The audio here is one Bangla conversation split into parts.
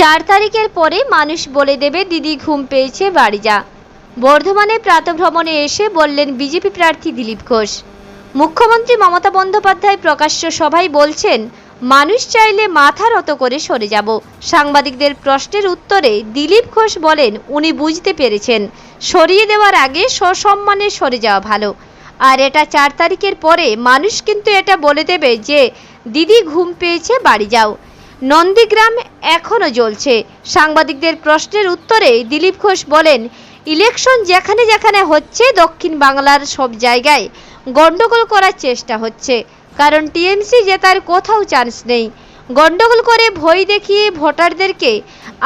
চার তারিখের পরে মানুষ বলে দেবে দিদি ঘুম পেয়েছে, বাড়ি যা। বর্ধমানে প্রাতভ্রমণে এসে বললেন বিজেপি প্রার্থী দিলীপ ঘোষ। মুখ্যমন্ত্রী মমতা বন্দ্যোপাধ্যায় প্রকাশ্য সভায় বলছেন, মানুষ চাইলে মাথা নত করে সরে যাব। সাংবাদিকদের প্রশ্নের উত্তরে দিলীপ ঘোষ বলেন, উনি বুঝতে পেরেছেন, সরিয়ে দেওয়ার আগে সসম্মানে সরে যাওয়া ভালো। আর এটা চার তারিখের পরে মানুষ কিন্তু এটা বলে দেবে যে, দিদি ঘুম পেয়েছে, বাড়ি যাও। নন্দীগ্রাম এখনও জ্বলছে। সাংবাদিকদের প্রশ্নের উত্তরে দিলীপ ঘোষ বলেন, ইলেকশন যেখানে যেখানে হচ্ছে, দক্ষিণ বাংলার সব জায়গায় গন্ডগোল করার চেষ্টা হচ্ছে। কারণ টিএমসি জেতার কোথাও চান্স নেই। গন্ডগোল করে ভয় দেখিয়ে ভোটারদেরকে,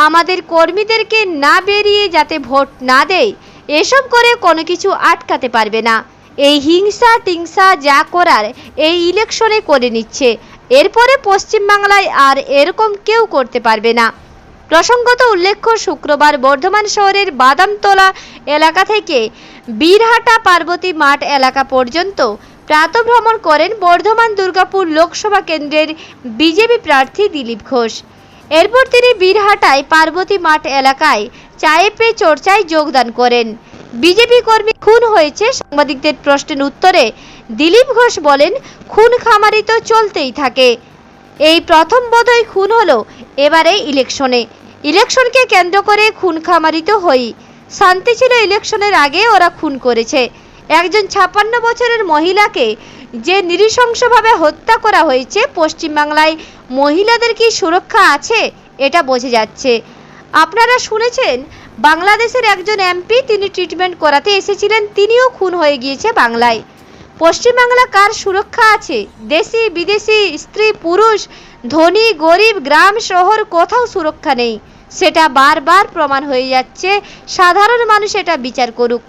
আমাদের কর্মীদেরকে না বেরিয়ে যাতে ভোট না দেয়, এসব করে কোনো কিছু আটকাতে পারবে না। এই হিংসা টিংসা যা করার এই ইলেকশনে করে নিচ্ছে। এরপরে পশ্চিমবাংলায় আর এরকম কেউ করতে পারবে না। প্রসঙ্গত উল্লেখ্য, শুক্রবার বর্ধমান শহরের বাদামতলা এলাকা থেকে বীরহাটা পার্বতী মাঠ এলাকা পর্যন্ত প্রাতভ্রমণ করেন বর্ধমান দুর্গাপুর লোকসভা কেন্দ্রের বিজেপি প্রার্থী দিলীপ ঘোষ। এরপর তিনি বীরহাটায় পার্বতী মাঠ এলাকায় চায়ে পে চর্চায় যোগদান করেন। বিজেপি কর্মী খুন হয়েছে, সাংবাদিকদের প্রশ্নের উত্তরে দিলীপ ঘোষ বলেন, খুন খামারি তো চলতেই থাকে। এই প্রথম বোধহয় খুন হলো এবারে ইলেকশনে। ইলেকশনকে কেন্দ্র করে খুন খামারি তো হই শান্তি ছিল ইলেকশনের আগে ওরা খুন করেছে। একজন ছাপান্ন বছরের মহিলাকে যে নৃশংসভাবে হত্যা করা হয়েছে পশ্চিমবাংলায়, মহিলাদের কি সুরক্ষা আছে? এটা বোঝা যাচ্ছে। আপনারা শুনেছেন, বাংলাদেশের একজন এমপি তিনি ট্রিটমেন্ট করাতে এসেছিলেন, তিনিও খুন হয়ে গিয়েছে বাংলায়। পশ্চিমবাংলা কার সুরক্ষা আছে? দেশি, বিদেশি, স্ত্রী, পুরুষ, ধনী, গরিব, গ্রাম, শহর, কোথাও সুরক্ষা নেই। সেটা বারবার প্রমাণ হয়ে যাচ্ছে। সাধারণ মানুষ এটা বিচার করুক।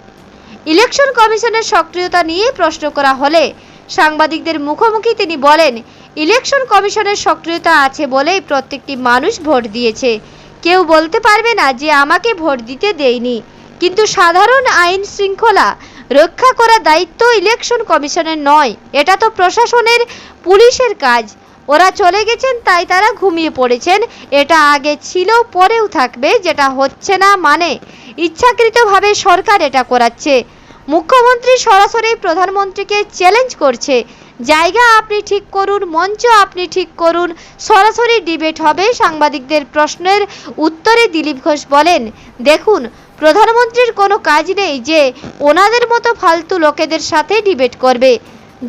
ইলেকশন কমিশনের সক্রিয়তা নিয়ে প্রশ্ন করা হলে সাংবাদিকদের মুখোমুখি তিনি বলেন, ইলেকশন কমিশনের সক্রিয়তা আছে বলেই প্রত্যেকটি মানুষ ভোট দিয়েছে। কেউ বলতে পারবে না যে আমাকে ভোট দিতে দেয়নি। কিন্তু সাধারণ আইন শৃঙ্খলা রক্ষা করার দায়িত্ব ইলেকশন কমিশনের নয়। এটা তো প্রশাসনের পুলিশের কাজ। ওরা চলে গেছেন, তাই তারা ঘুমিয়ে পড়েছেন। এটা আগে ছিল, পরেও থাকবে, যেটা হচ্ছে না মানে। ইচ্ছাকৃতভাবে সরকার এটা করাচ্ছে। মুখ্যমন্ত্রী সরাসরি প্রধানমন্ত্রীকে চ্যালেঞ্জ করছে। জায়গা আপনি ঠিক করুন, মঞ্চ আপনি ঠিক করুন, সরাসরি ডিবেট হবে, সাংবাদিকদের প্রশ্নের উত্তরে দিলীপ ঘোষ বলেন। দেখুন প্রধানমন্ত্রীর কোনো কাজ নেই যে ওনাদের মতো ফালতু লোকেদের সাথে ডিবেট করবে।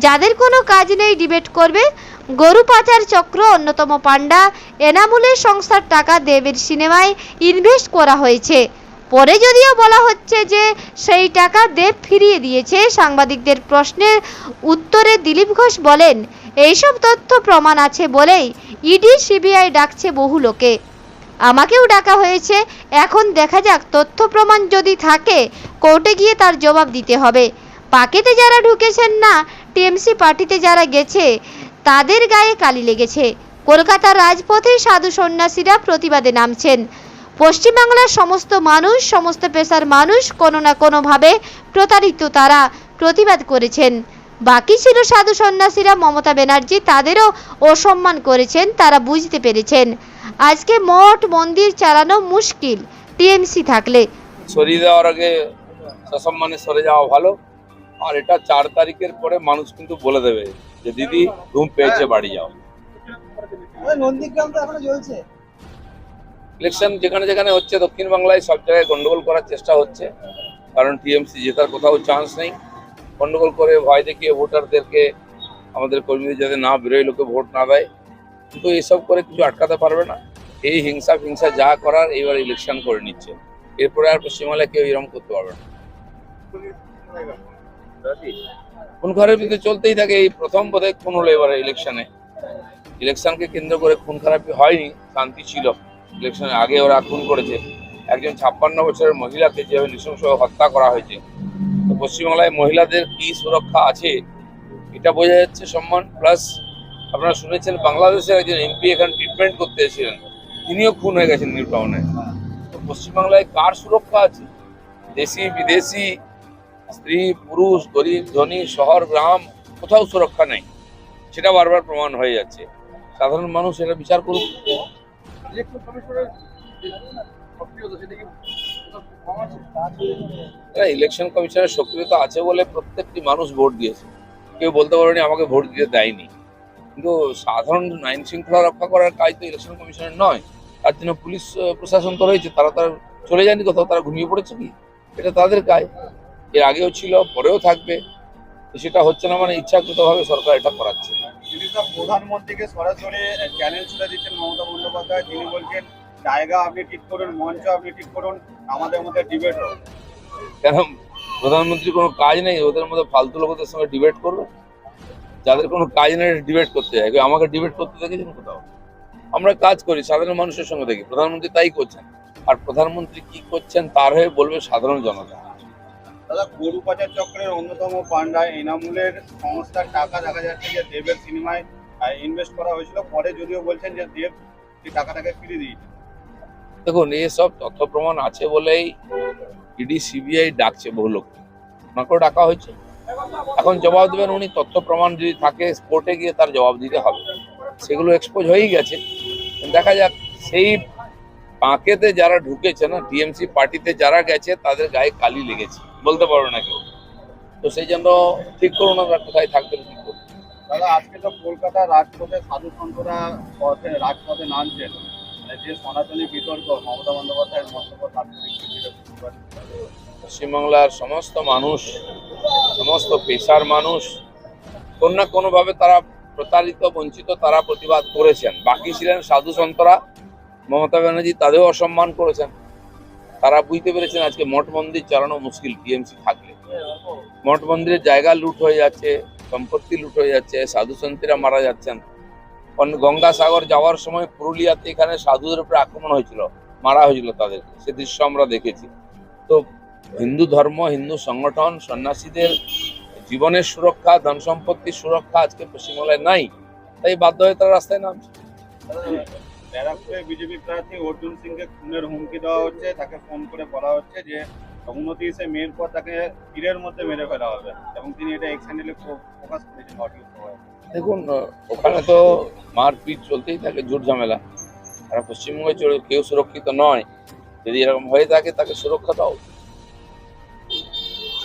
যাদের কোনো কাজ নেই ডিবেট করবে, গরু পাচার চক্র অন্যতম পাণ্ডা, এনামুলের সংস্থার টাকা দেবের সিনেমায় ইনভেস্ট করা হয়েছে। পরে যদিও বলা হচ্ছে যে সেই টাকা দেব ফিরিয়ে দিয়েছে, সাংবাদিকদের প্রশ্নের উত্তরে দিলীপ ঘোষ বলেন, এইসব তথ্য প্রমাণ আছে বলেই ইডি, সিবিআই ডাকছে বহু লোকে। আমাকেও ডাকা হয়েছে। এখন দেখা যাক, তথ্য প্রমাণ যদি থাকে, কোর্টে গিয়ে তার জবাব দিতে হবে। পাকেতে যারা ঢুকেছেন না, টিএমসি পার্টিতে যারা গেছে, তাদের গায়ে কালি লেগেছে। কলকাতার রাজপথে সাধু সন্ন্যাসীরা প্রতিবাদে নামছেন। পশ্চিমবাংলার সমস্ত মানুষ, সমস্ত পেশার মানুষ, কোনো না কোনোভাবে প্রতারিত তারা প্রতিবাদ করেছেন। বাকি ছিল সাধু সন্ন্যাসীরা মমতা ব্যানার্জি, তাদেরও অসম্মান করেছেন, তারা বুঝতে পেরেছেন। আজকে মঠ মন্দির চালানো মুশকিল। টিএমসি থাকলে। সরিয়ে দেওয়ার আগে সসম্মানে সরে যাওয়া ভালো। আর এটা চার তারিখের পরে মানুষ কিন্তু বলে দেবে যে দিদি ঘুম পেয়েছে বাড়ি যাও। ওই নন্দীগ্রাম তো এখনও চলছে ইলেকশন যেখানে যেখানে হচ্ছে দক্ষিণ বাংলায় সব জায়গায় গন্ডগোল করার চেষ্টা হচ্ছে। কারণ টিএমসি জেতার কোথাও চান্স নেই। গন্ডগোল করে ভয় দেখিয়ে ভোটারদেরকে আমাদের কর্মীদের যাতে না বেরোয় লোকে ভোট না দেয়। কিন্তু এসব করে কিছু আটকাতে পারবে না। এই হিংসা ফিংসা যা করার এবার ইলেকশন করে নিচ্ছে। এরপরে আর পশ্চিমবাংলায় কেউ এরকম করতে পারবে না। খুন খারাপি তো চলতেই থাকে, এই প্রথম বোধহয় খুন হলো এবারে ইলেকশনে ইলেকশনকে কেন্দ্র করে খুন খারাপি হয়নি, শান্তি ছিল। ইলেকশনের আগে ওরা খুন করেছে। একজন ছাপ্পান্ন বছরের মহিলাকে যেভাবে নৃশংস হত্যা করা হয়েছে। তো পশ্চিমবাংলায় মহিলাদের কি সুরক্ষা আছে, এটা বোঝা যাচ্ছে সম্মান প্লাস আপনারা শুনেছেন বাংলাদেশের একজন এমপি এখানে ট্রিটমেন্ট করতে এসেছিলেন। তিনিও খুন হয়ে গেছেন নিউ টাউনে তো পশ্চিমবাংলায় কার সুরক্ষা আছে? দেশি বিদেশি স্ত্রী পুরুষ গরিব ধনী শহর গ্রাম কোথাও সুরক্ষা নেই। সেটা বারবার প্রমাণ হয়ে যাচ্ছে। সাধারণ মানুষ এটা বিচার করুক। ইলেকশন কমিশনের ইলেকশন কমিশনের সক্রিয়তা আছে বলে প্রত্যেকটি মানুষ ভোট দিয়েছে। কেউ বলতে পারেনি আমাকে ভোট দিতে দেয়নি। কিন্তু সাধারণ আইন শৃঙ্খলা রক্ষা করার কাজ তো ইলেকশন কমিশনের নয়। তার জন্য পুলিশ প্রশাসন তো রয়েছে তারা তার চলে যায়নি কোথাও তারা ঘুমিয়ে পড়েছে কি? এটা তাদের কাজ। এর আগেও ছিল পরেও থাকবে। সেটা হচ্ছে না মানে ইচ্ছাকৃতভাবে সরকার এটা করাচ্ছে। প্রধানমন্ত্রীকে সরাসরি চ্যালেঞ্জ ছুড়ে দিচ্ছেন মমতা বন্দ্যোপাধ্যায়। তিনি বলছেন জায়গা আপনি ঠিক করুন মঞ্চ আপনি ঠিক করুন আমাদের মধ্যে ডিবেট হোক কেন? প্রধানমন্ত্রী কোনো কাজ নেই ওদের মধ্যে ফালতু লোকদের সঙ্গে ডিবেট করবে? যাদের কোনো কাজ নেই ডিবেট করতে যায় আমাকে ডিবেট করতে দেখেছেন কোথাও? আমরা কাজ করি সাধারণ মানুষের সঙ্গে দেখি। প্রধানমন্ত্রী তাই করছেন। আর প্রধানমন্ত্রী কি করছেন তার হয়ে বলবে সাধারণ জনতা। দাদা গরু পাচার চক্রের অন্যতম পান্ডা এনামুলের সংস্থার টাকা দেখা যাচ্ছে যে দেবের সিনেমায় ইনভেস্ট করা হয়েছিল। পরে যদিও বলছেন যে দেব সেই টাকাটাকে ফিরে দিয়েছে। দেখুন এসব তথ্য প্রমাণ আছে বলেই ইডি সিবিআই ডাকছে বহু লোক ওনাকেও ডাকা হয়েছে। এখন জবাব দেবেন উনি তথ্য প্রমাণ যদি থাকে কোর্টে গিয়ে তার জবাব দিতে হবে। সেগুলো এক্সপোজ হয়েই গেছে। দেখা যাক সেই পাঁকেতে যারা ঢুকেছে না টিএমসি পার্টিতে যারা গেছে তাদের গায়ে কালি লেগেছে। বলতে পারো না কেউ। তো সেই জন্য ঠিক করুন আমরা কোথায় থাকবেন কি করবেন। দাদা আজকে তো কলকাতা রাজপথে সাধু সন্তরা পথে রাজপথে নামছেন। মানে যে সনাতনী বিতর্ক মমতা বন্দ্যোপাধ্যায়ের মন্তব্য। পশ্চিমবাংলার সমস্ত মানুষ সমস্ত পেশার মানুষ, কোন না কোনোভাবে তারা প্রতারিত, বঞ্চিত, তারা প্রতিবাদ করেছেন। বাকি ছিলেন সাধু সন্তরা, মমতা ব্যানার্জি, তাদেরও অসম্মান করেছেন। তারা বুঝতে পেরেছেন আজকে মঠ মন্দির চালানো মুশকিল, টিএমসি থাকলে। মঠ মন্দিরের জায়গা লুট হয়ে যাচ্ছে, সম্পত্তি লুট হয়ে যাচ্ছে, সাধু সন্তীরা মারা যাচ্ছেন। গঙ্গাসাগর যাওয়ার সময় পুরুলিয়াতে এখানে সাধুদের উপরে আক্রমণ হয়েছিল, মারা হয়েছিল তাদের। সে দৃশ্য আমরা দেখেছি। তো হিন্দু ধর্ম হিন্দু সংগঠন সন্ন্যাসীদের জীবনের সুরক্ষা ধন সম্পত্তির সুরক্ষা আজকে পশ্চিমবাংলায় নাই। তাই বাধ্য হয়ে তারা রাস্তায় নামছে। ব্যারাকপুরে বিজেপি প্রার্থী অর্জুন সিংকে খুনের হুমকি দেওয়া হচ্ছে তাকে ফোন করে বলা হচ্ছে যে উনত্রিশে মেয়ের পর তাকে তীরের মধ্যে মেরে ফেলা হবে এবং তিনি এটা এক্স হ্যান্ডেলে প্রকাশ করেছেন অডিও দেখুন ওখানে তো মারপিট চলতেই থাকে ঝুট ঝামেলা। আর পশ্চিমবঙ্গে কেউ সুরক্ষিত নয়। যদি এরকম হয়ে থাকে তাকে সুরক্ষা দাও।